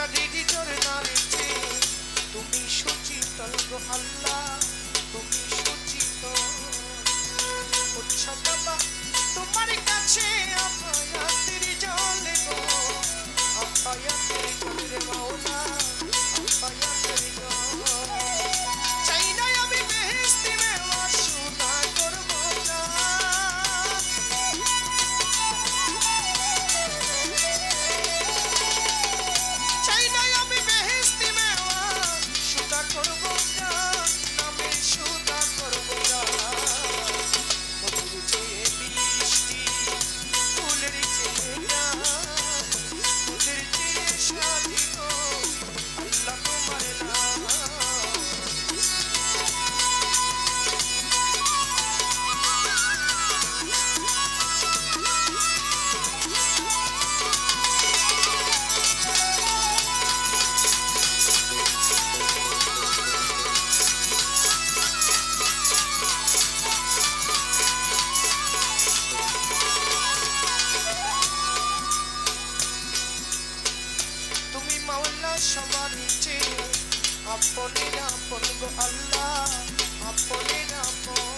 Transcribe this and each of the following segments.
I did I'm Apolina, Apolina, Apolina, Apolina, Apolina, Apolina, Apolina,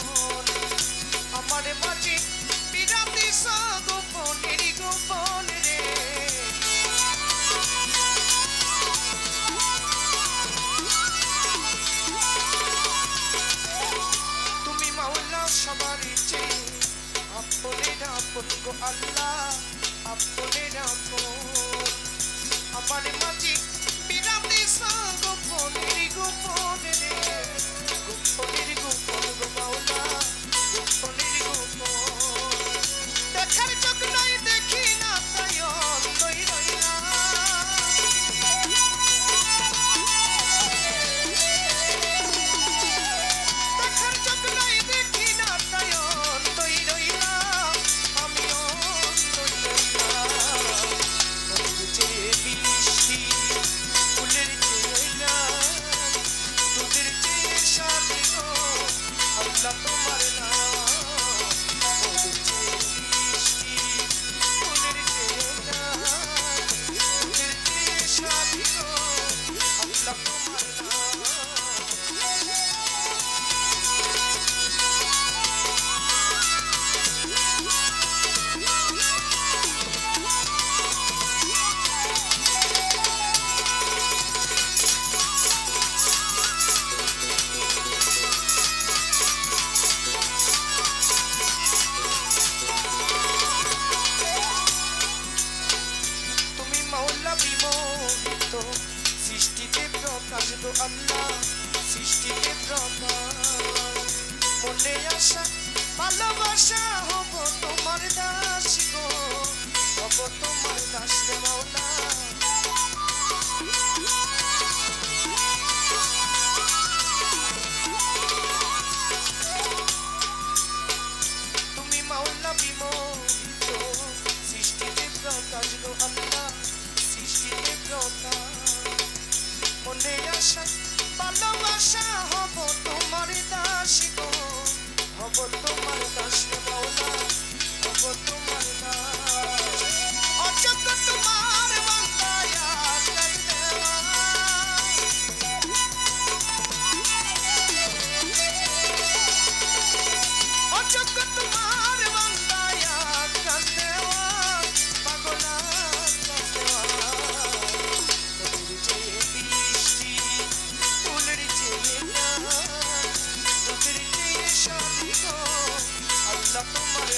ভালোবাসা হব তোমার দা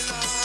Bye.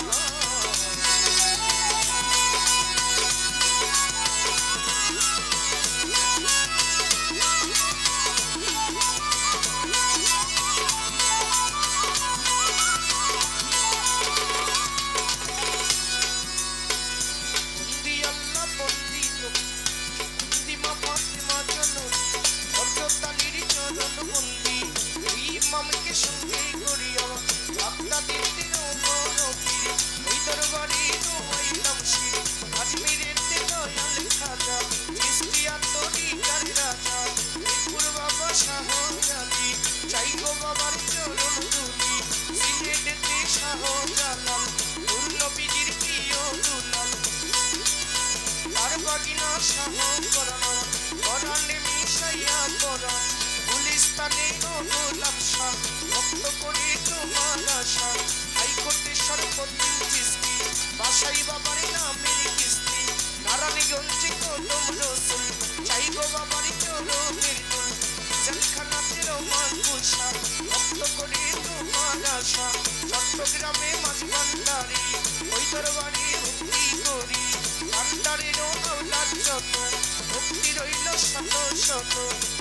কঠিন সহকরণ করণ মিশাইয়া করণ গুলিস্তানে গোলাপ শাহ ভক্ত করি তোমার আশা। হাইকোর্টে সর্বদিন কিস্তি, বাসাই বাবার নামের কিস্তি। নারায়ণগঞ্জে কলম রসুল, চাই গো বাবার চরমের দুল জলখানাতে রোমান পোষা ভক্ত করি তোমার আশা। চট্টগ্রামে মাঝ ভান্ডারি ওই দরবারি circle.